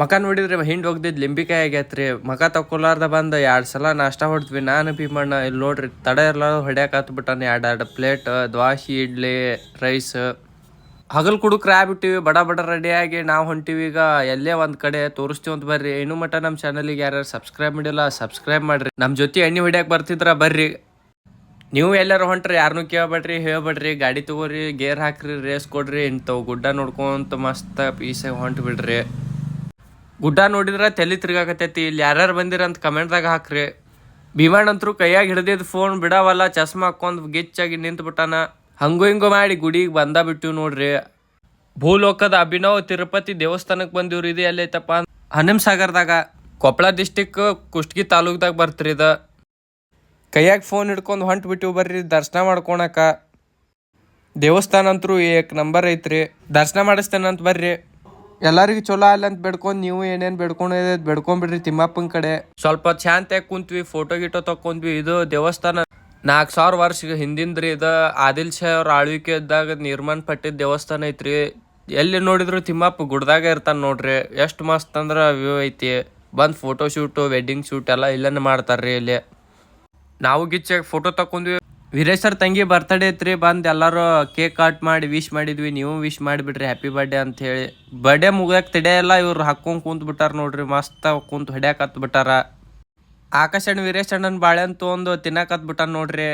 ಮಕ ನೋಡಿದ್ರೆ ಹಿಂಡ್ ಹೋಗ್ದಿದ್ ಲಿಂಬಿಕಾಯಿ ಆಗ್ಯಾತ್ರಿ. ಮಕ ತಕೊಲಾರ್ದ ಬಂದ ಎರಡು ಸಲ ನಾಷ್ಟ ಹೊಡೆದ್ವಿ. ನಾನು ಭೀಮಣ್ಣ ಇಲ್ಲಿ ನೋಡ್ರಿ ತಡ ಇರ್ಲಾರ್ದ ಹೊಡ್ಯಾಕ ಹತ್ಬಿಟ್ಟಾನ ಎರಡ್ ಎರಡು ಪ್ಲೇಟ್, ದ್ವಾಸಿ, ಇಡ್ಲಿ, ರೈಸ್. ಹಗಲ್ ಕುಡುಕ್ರ ಆಗ್ಬಿಟ್ಟಿವಿ. ಬಡ ಬಡ ರೆಡಿಯಾಗಿ ನಾವು ಹೊಂಟಿವಿ. ಈಗ ಎಲ್ಲೇ ಒಂದ್ ಕಡೆ ತೋರಿಸ್ತೀವಿ ಅಂತ ಬರ್ರಿ. ಇನ್ನು ಮಟ್ಟ ನಮ್ಮ ಚಾನಲಿಗೆ ಯಾರ್ಯಾರು ಸಬ್ಸ್ಕ್ರೈಬ್ ಮಾಡಿಲ್ಲ ಸಬ್ಸ್ಕ್ರೈಬ್ ಮಾಡ್ರಿ. ನಮ್ಮ ಜೊತೆ ಎಣ್ಣೆ ಹೊಡ್ಯಾಕ ಬರ್ತಿದ್ರ ಬರ್ರಿ. ನೀವು ಎಲ್ಲರೂ ಹೊಂಟ್ರಿ ಯಾರನ್ನೂ ಕೇಳ್ಬೇಡ್ರಿ, ಹೇಳ್ಬೇಡ್ರಿ. ಗಾಡಿ ತಗೋರಿ, ಗೇರ್ ಹಾಕ್ರಿ ರೇಸ್ ಕೊಡ್ರಿ. ಇಂಥವು ಗುಡ್ಡ ನೋಡ್ಕೊಂತ ಮಸ್ತ್ ಪೀಸಾಗಿ ಹೊಂಟು ಬಿಡ್ರಿ ಗುಡ್ಡ ನೋಡಿದ್ರೆ ತಲೆ ತಿರ್ಗಾಕತೈತಿ ಇಲ್ಲಿ ಯಾರ್ಯಾರು ಬಂದಿರಂತ ಕಮೆಂಟ್ದಾಗ ಹಾಕ್ರಿ. ಭೀಮಣ್ಣಂತರು ಕೈಯಾಗ ಹಿಡ್ದಿದ್ ಫೋನ್ ಬಿಡಾವಲ್ಲ, ಚಸ್ಮಾ ಹಾಕೊಂಡ್ ಗಿಚ್ಚಾಗಿ ನಿಂತು ಬಿಟ್ಟಾನ ಹಂಗು ಹಿಂಗು ಮಾಡಿ ಗುಡಿಗೆ ಬಂದ ಬಿಟ್ಟು ನೋಡ್ರಿ. ಭೂಲೋಕದ ಅಭಿನವ್ ತಿರುಪತಿ ದೇವಸ್ಥಾನಕ್ಕೆ ಬಂದಿವ್ರಿ ಇದು ಎಲ್ಲೈತಪ್ಪ ಹನಿಮ್ ಸಾಗರದಾಗ ಕೊಪ್ಪಳ ಡಿಸ್ಟಿಕ್ ಕುಷ್ಟಗಿ ತಾಲೂಕ್ದಾಗ ಬರ್ತ್ರಿ ಇದು. ಕೈಯಾಗ ಫೋನ್ ಹಿಡ್ಕೊಂಡು ಹೊಂಟ್ ಬಿಟ್ಟು ಬರ್ರಿ, ದರ್ಶನ ಮಾಡ್ಕೊಳಕ ದೇವಸ್ಥಾನ ಅಂತರೂ ಏಕ್ ನಂಬರ್ ಐತ್ರಿ. ದರ್ಶನ ಮಾಡಿಸ್ತೇನಂತ ಬರ್ರಿ. ಎಲ್ಲರಿಗೂ ಚಲೋ ಅಲ್ಲ ಅಂತ ಬೇಡ್ಕೊಂಡ್ ನೀವು ಏನೇನ್ ಬೇಡ್ಕೊಂಡ್ ಬೇಡ್ಕೊಂಡ್ಬಿಡ್ರಿ ತಿಮ್ಮಪ್ಪನ ಕಡೆ. ಸ್ವಲ್ಪ ಶಾಂತಿಯಾಗಿ ಕುಂತ್ವಿ ಫೋಟೋ ಗಿಟೋ ತಕೊಂಡ್ವಿ ಇದು ದೇವಸ್ಥಾನ. ನಾಲ್ಕು ಸಾವಿರ ವರ್ಷ ಹಿಂದಿಂದ್ರಿ ಇದು. ಆದಿಲ್ ಶಾ ಅವ್ರ ಆಳ್ವಿಕೆ ಇದ್ದಾಗ ನಿರ್ಮಾಣ ಪಟ್ಟಿದ ದೇವಸ್ಥಾನ ಐತ್ರಿ. ಎಲ್ಲಿ ನೋಡಿದ್ರು ತಿಮ್ಮಪ್ಪ ಗುಡ್ದಾಗ ಇರ್ತಾನೆ ನೋಡ್ರಿ. ಎಷ್ಟು ಮಸ್ತ್ ಅಂದ್ರ ವ್ಯೂ ಐತಿ. ಬಂದ್ ಫೋಟೋ ಶೂಟು ವೆಡ್ಡಿಂಗ್ ಶೂಟ್ ಎಲ್ಲ ಇಲ್ಲೇ ಮಾಡ್ತಾರ್ರಿ ಇಲ್ಲಿ. ನಾವು ಗಿಚ್ಚಾಗಿ ಫೋಟೋ ತಕೊಂಡ್ವಿ ವೀರೇಶ್ ತಂಗಿ ಬರ್ತಡೇ ಐತ್ರಿ. ಬಂದು ಎಲ್ಲರೂ ಕೇಕ್ ಕಟ್ ಮಾಡಿ ವಿಶ್ ಮಾಡಿದ್ವಿ. ನೀವು ವಿಶ್ ಮಾಡಿಬಿಡ್ರಿ. ಹ್ಯಾಪಿ ಬರ್ಡೇ ಅಂತ ಹೇಳಿ. ಬರ್ಡೇ ತಡೆ ತಡೆಯಲ್ಲ ಇವ್ರು ಹಾಕೊಂಡು ಕುಂತ್ ಬಿಟ್ಟಾರ ನೋಡ್ರಿ. ಮಸ್ತ್ ಕುಂತು ಹೊಡ್ಯಾಕತ್ ಬಿಟ್ಟಾರ ಆಕಾಶ್ ಅಣ್ಣ, ವೀರೇಶ್ ಅಣ್ಣನ ಬಾಳೆಹಣ್ಣು ತೊಗೊಂಡು ತಿನ್ನಕತ್ ಬಿಟ್ಟಾರ ನೋಡ್ರಿ.